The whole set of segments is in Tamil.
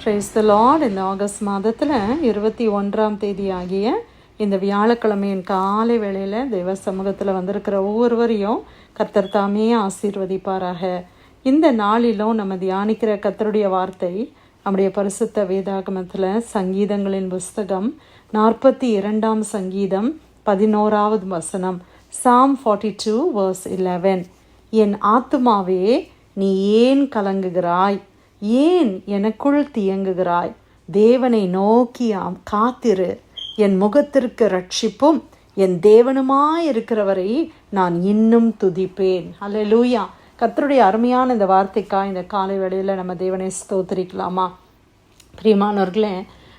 ப்ரைஸ் த லார்ட் இந்த ஆகஸ்ட் மாதத்தில் இருபத்தி ஒன்றாம் தேதி ஆகிய இந்த வியாழக்கிழமையின் காலை வேளையில் தெய்வ சமூகத்தில் வந்திருக்கிற ஒவ்வொருவரையும் கத்தர் தாமே ஆசீர்வதிப்பாராக. இந்த நாளிலும் நம்ம தியானிக்கிற கத்தருடைய வார்த்தை நம்முடைய பரிசுத்த வேதாகமத்தில் சங்கீதங்களின் புஸ்தகம் நாற்பத்தி இரண்டாம் சங்கீதம் பதினோராவது வசனம் psalm forty two verse eleven என் ஆத்துமாவே நீ ஏன் கலங்குகிறாய்? ஏன் எனக்குள் தியங்குகிறாய்? தேவனை நோக்கி காத்திரு. என் முகத்திற்கு ரட்சிப்பும் என் தேவனுமாயிருக்கிறவரை நான் இன்னும் துதிப்பேன். அல்லேலூயா கத்தருடைய அருமையான இந்த வார்த்தைக்கா இந்த காலை வேளையில் நம்ம தேவனை ஸ்தோத்திரிக்கலாமா? பிரியமானவர்களே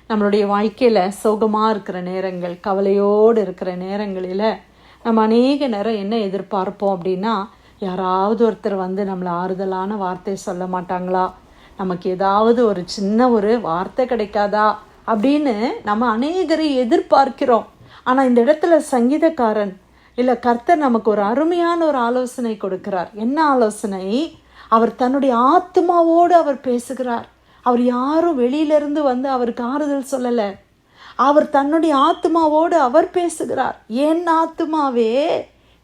நம்மளுடைய வாழ்க்கையில் சோகமாக இருக்கிற நேரங்கள் கவலையோடு இருக்கிற நேரங்களில் நம்ம அநேக நேரம் என்ன எதிர்பார்ப்போம் அப்படின்னா யாராவது ஒருத்தர் வந்து நம்மளை ஆறுதலான வார்த்தை சொல்ல மாட்டாங்களா? நமக்கு ஏதாவது ஒரு சின்ன ஒரு வார்த்தை கிடைக்காதா அப்படின்னு நம்ம அநேகரை எதிர்பார்க்கிறோம். ஆனால் இந்த இடத்துல சங்கீதக்காரன் இல்லை கர்த்தர் நமக்கு ஒரு அருமையான ஒரு ஆலோசனை கொடுக்கிறார். என்ன ஆலோசனை? அவர் தன்னுடைய ஆத்மாவோடு அவர் பேசுகிறார். அவர் யாரும் வெளியிலிருந்து வந்து அவருக்கு ஆறுதல் சொல்லலை. அவர் தன்னுடைய ஆத்மாவோடு அவர் பேசுகிறார். என் ஆத்மாவே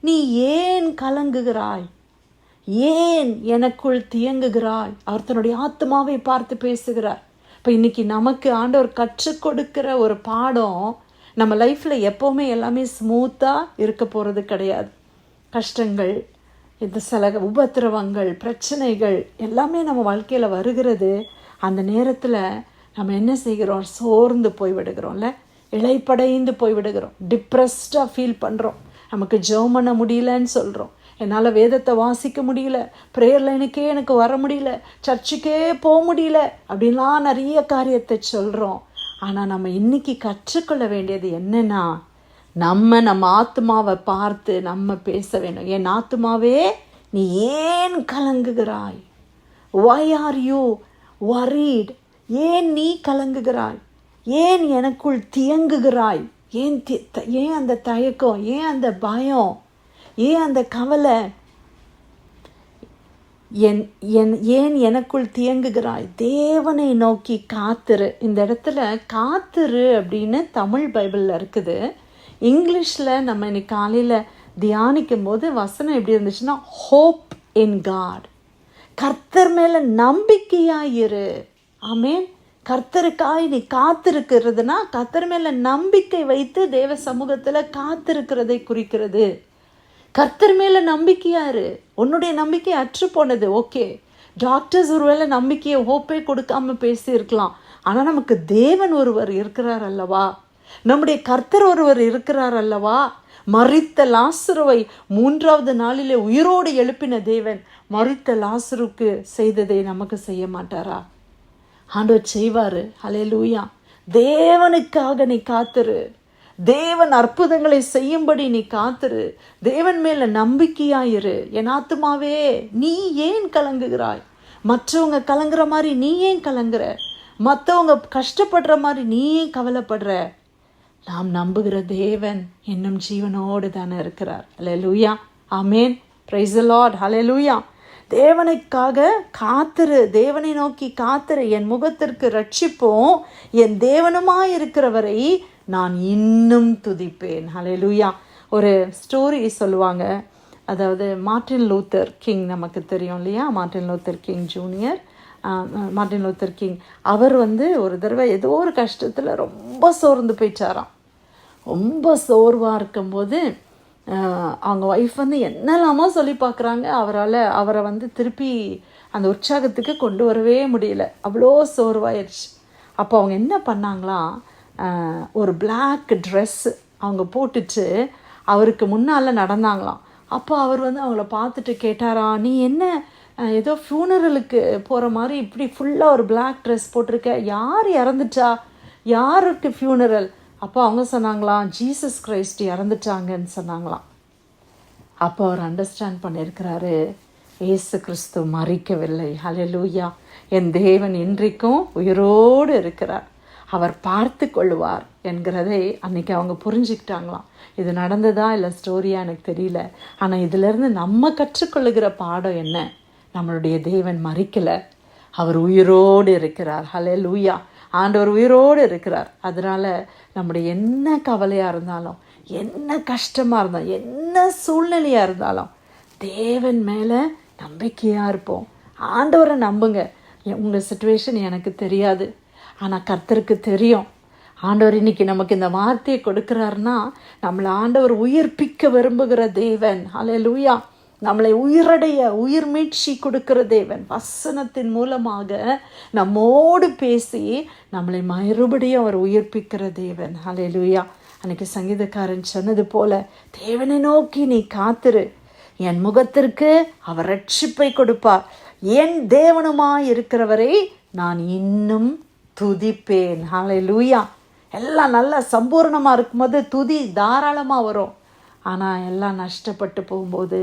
நீ ஏன் கலங்குகிறாய்? ஏன் எனக்குள் தியங்குகிறாய்? அவர் தன்னுடைய ஆத்மாவை பார்த்து பேசுகிறார். இப்போ இன்றைக்கி நமக்கு ஆண்டவர் கற்றுக் கொடுக்கிற ஒரு பாடம் நம்ம லைஃப்பில் எப்போவுமே எல்லாமே ஸ்மூத்தாக இருக்க போகிறது கிடையாது. கஷ்டங்கள் இந்த சில உபத்திரவங்கள் பிரச்சனைகள் எல்லாமே நம்ம வாழ்க்கையில் வருகிறது. அந்த நேரத்தில் நம்ம என்ன செய்கிறோம்? சோர்ந்து போய் விடுகிறோம்ல இழைப்படைந்து போய் விடுகிறோம் டிப்ரெஸ்டாக ஃபீல் பண்ணுறோம் நமக்கு ஜெர்ம் பண்ண முடியலன்னு சொல்கிறோம் என்னால் வேதத்தை வாசிக்க முடியல. ப்ரேயர் லைனுக்கே எனக்கு வர முடியல. சர்ச்சுக்கே போக முடியல. அப்படின்லாம் நிறைய காரியத்தை சொல்கிறோம் ஆனால் நம்ம இன்னைக்கு கற்றுக்கொள்ள வேண்டியது என்னென்னா நம்ம நம்ம ஆத்மாவை பார்த்து நம்ம பேச வேணும் என் ஆத்மாவே நீ ஏன் கலங்குகிறாய்? ஒய் ஆர் யூ வரீட் ஏன் நீ கலங்குகிறாய்? ஏன் எனக்குள் தியங்குகிறாய்? ஏன் தி- த- ஏன் அந்த தயக்கம்? ஏன் அந்த பயம்? ஏன் அந்த கவலை? என் என் ஏன் எனக்குள் தியங்குகிறாய்? தேவனை நோக்கி காத்திரு. இந்த இடத்துல காத்திரு அப்படின்னு தமிழ் பைபிளில் இருக்குது. இங்கிலீஷில் நம்ம இன்னைக்கு காலையில் தியானிக்கும் போது வசனம் எப்படி இருந்துச்சுன்னா ஹோப் இன் காட் கர்த்தர் மேலே நம்பிக்கையாயிரு ஆமேன். கர்த்தருக்காய் நீ காத்திருக்கிறதுனா கர்த்தர் மேலே நம்பிக்கை வைத்து தேவ சமூகத்தில் காத்திருக்கிறதை குறிக்கிறது. கர்த்தர் மேலே நம்பிக்கையாரு உன்னுடைய நம்பிக்கை அற்று போனது. ஓகே. டாக்டர்ஸ் ஒருவேளை நம்பிக்கையை ஹோப்பே கொடுக்காம பேசியிருக்கலாம். ஆனால் நமக்கு தேவன் ஒருவர் இருக்கிறார் அல்லவா? நம்முடைய கர்த்தர் ஒருவர் இருக்கிறார் அல்லவா? மறித்த லாசுருவை மூன்றாவது நாளிலே உயிரோடு எழுப்பின தேவன் மறித்த லாசருக்கு செய்ததை நமக்கு செய்ய மாட்டாரா? ஆண்டவர் செய்வாரு. அலையலூயா தேவனுக்காக நீ காத்துரு. தேவன் அற்புதங்களை செய்யும்படி நீ காத்துரு. தேவன் மேல நம்பிக்கையாயிரு. என் ஆத்துமாவே நீ ஏன் கலங்குகிறாய்? மற்றவங்க கலங்குற மாதிரி நீ ஏன் கலங்குற? மற்றவங்க கஷ்டப்படுற மாதிரி நீ ஏன் கவலைப்படுற? நாம் நம்புகிற தேவன் இன்னும் ஜீவனோடு தானே இருக்கிறார். ஹalleluya ஆமேன் பிரைஸ் லார்ட் லூயா தேவனுக்காக காத்துரு. தேவனை நோக்கி காத்துரு. என் முகத்திற்கு ரட்சிப்போம். என் தேவனுமாய் இருக்கிறவரை நான் இன்னும் துதிப்பேன். ஹalleluya ஒரு ஸ்டோரி சொல்லுவாங்க. அதாவது மார்ட்டின் லூத்தர் கிங் நமக்கு தெரியும் இல்லையா? Martin Luther King junior Martin Luther King அவர் வந்து ஒரு தடவை ஏதோ ஒரு கஷ்டத்தில் ரொம்ப சோர்ந்து போயிட்டாராம். ரொம்ப சோர்வாக இருக்கும்போது அவங்க ஒய்ஃப் வந்து என்னெல்லாமோ சொல்லி பார்க்குறாங்க. அவரால் அவரை வந்து திருப்பி அந்த உற்சாகத்துக்கு கொண்டு வரவே முடியல. அவ்வளோ சோர்வாயிடுச்சு அப்போ அவங்க என்ன பண்ணாங்களாம்? ஒரு பிளாக் ட்ரெஸ் அவங்க போட்டுட்டு அவருக்கு முன்னால் நடந்தாங்களாம். அப்போ அவர் வந்து அவங்கள பார்த்துட்டு கேட்டாரா நீ என்ன ஏதோ ஃபியூனரலுக்கு போகிற மாதிரி இப்படி ஃபுல்லாக ஒரு பிளாக் ட்ரெஸ் போட்டிருக்க? யார் இறந்துட்டா? யாருக்கு ஃபியூனரல் அப்போ அவங்க சொன்னாங்களாம் ஜீசஸ் கிரைஸ்ட் இறந்துட்டாங்கன்னு சொன்னாங்களாம். அப்போ அவர் அண்டர்ஸ்டாண்ட் பண்ணியிருக்கிறாரு இயேசு கிறிஸ்து மறிக்கவில்லை. ஹalleluya என் தேவன் இன்றைக்கும் உயிரோடு இருக்கிறார். அவர் பார்த்து கொள்ளுவார் என்கிறதை அன்னைக்கு அவங்க புரிஞ்சுக்கிட்டாங்களாம். இது நடந்ததா இல்லை ஸ்டோரியா எனக்கு தெரியல. ஆனால் இதிலிருந்து நம்ம கற்றுக்கொள்ளுகிற பாடம் என்ன? நம்மளுடைய தேவன் மறிக்கலை. அவர் உயிரோடு இருக்கிறார். ஹலே லூயா ஆண்டவர் உயிரோடு இருக்கிறார். அதனால் நம்முடைய என்ன கவலையாக இருந்தாலும் என்ன கஷ்டமாக இருந்தாலும் என்ன சூழ்நிலையாக இருந்தாலும் தேவன் மேலே நம்பிக்கையாக இருப்போம். ஆண்டவரை நம்புங்க. உங்கள் சுச்சுவேஷன் எனக்கு தெரியாது. ஆனால் கர்த்தருக்கு தெரியும். ஆண்டவர் இன்னைக்கு நமக்கு இந்த வார்த்தையை கொடுக்குறாருன்னா நம்மளை ஆண்டவர் உயிர்ப்பிக்க விரும்புகிற தேவன். அலே லூயா நம்மளை உயிரடைய உயிர் மீட்சி கொடுக்கிற தேவன். வசனத்தின் மூலமாக நம்மோடு பேசி நம்மளை மறுபடியும் அவர் உயிர்ப்பிக்கிற தேவன். ஹலே லூயா அன்னைக்கு சங்கீதக்காரன் சொன்னது போல தேவனை நோக்கி நீ காத்துரு. என் முகத்திற்கு அவர் ரட்சிப்பை கொடுப்பார். என் தேவனுமாய் இருக்கிறவரை நான் இன்னும் துதிப்பேன் ஹாலை லூயா எல்லாம் நல்லா சம்பூர்ணமாக இருக்கும்போது துதி தாராளமாக வரும். ஆனால் எல்லாம் நஷ்டப்பட்டு போகும்போது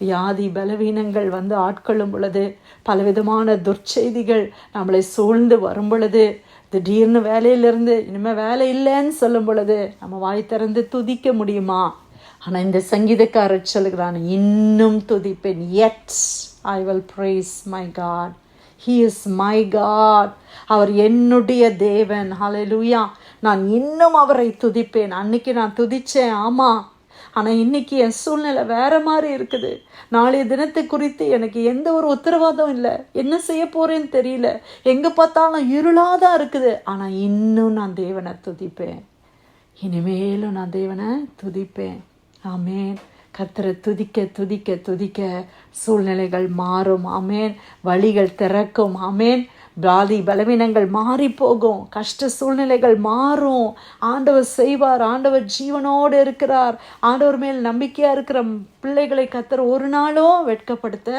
வியாதி பலவீனங்கள் வந்து ஆட்கொள்ளும் பொழுது பலவிதமான துர்ச்செய்திகள் நம்மளை சூழ்ந்து வரும் பொழுது திடீர்னு வேலையிலிருந்து இனிமேல் வேலை இல்லைன்னு சொல்லும் பொழுது நம்ம வாய் திறந்து துதிக்க முடியுமா? ஆனால் இந்த சங்கீதக்காரர் சொல்லுகிறான் இன்னும் துதிப்பேன். எட்ஸ் I will praise my God he is my God அவர் என்னுடைய தேவன். ஹalleluya நான் இன்னும் அவரை துதிப்பேன். அன்னைக்கு நான் துதிச்சேன். ஆமாம் ஆனால் இன்னைக்கு என் சூழ்நிலை வேற மாதிரி இருக்குது. நாளைய தினத்தை குறித்து எனக்கு எந்த ஒரு உத்தரவாதம் இல்லை. என்ன செய்ய போறேன்னு தெரியல. எங்கே பார்த்தாலும் இருளாக தான் இருக்குது. ஆனால் இன்னும் நான் தேவனை துதிப்பேன். இனிமேலும் நான் தேவனை துதிப்பேன். ஆமேன் கத்தரை துதிக்க துதிக்க துதிக்க சூழ்நிலைகள் மாறும். அமேன் வழிகள் திறக்கும். அமேன் பாதி பலவீனங்கள் மாறி போகும் கஷ்ட சூழ்நிலைகள் மாறும். ஆண்டவர் செய்வார். ஆண்டவர் ஜீவனோடு இருக்கிறார். ஆண்டவர் மேல் நம்பிக்கையாக இருக்கிற பிள்ளைகளை கத்தர் ஒரு நாளும் வெட்கப்படுத்த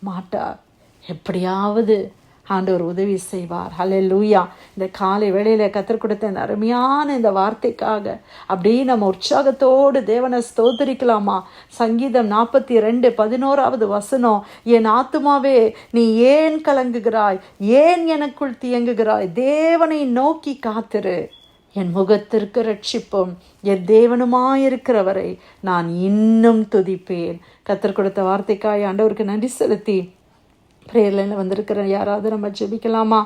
மாட்டார். எப்படியாவது ஆண்டவர் உதவி செய்வார். ஹலே லூயா இந்த காலை வேளையில் கற்றுக் கொடுத்த இந்த அருமையான இந்த வார்த்தைக்காக அப்படியே நம்ம உற்சாகத்தோடு தேவனை ஸ்தோத்தரிக்கலாமா? சங்கீதம் நாற்பத்தி ரெண்டு பதினோராவது வசனம் என் ஆத்துமாவே நீ ஏன் கலங்குகிறாய்? ஏன் எனக்குள் தியங்குகிறாய்? தேவனை நோக்கி காத்திரு. என் முகத்திற்கு ரட்சிப்பும் என் தேவனுமாயிருக்கிறவரை நான் இன்னும் துதிப்பேன். கத்தர் கொடுத்த வார்த்தைக்காய் ஆண்டவருக்கு நன்றி செலுத்தி ப்ரேயர்லைனில் வந்திருக்கிற? யாராவது நம்ம ஜெபிக்கலாமா?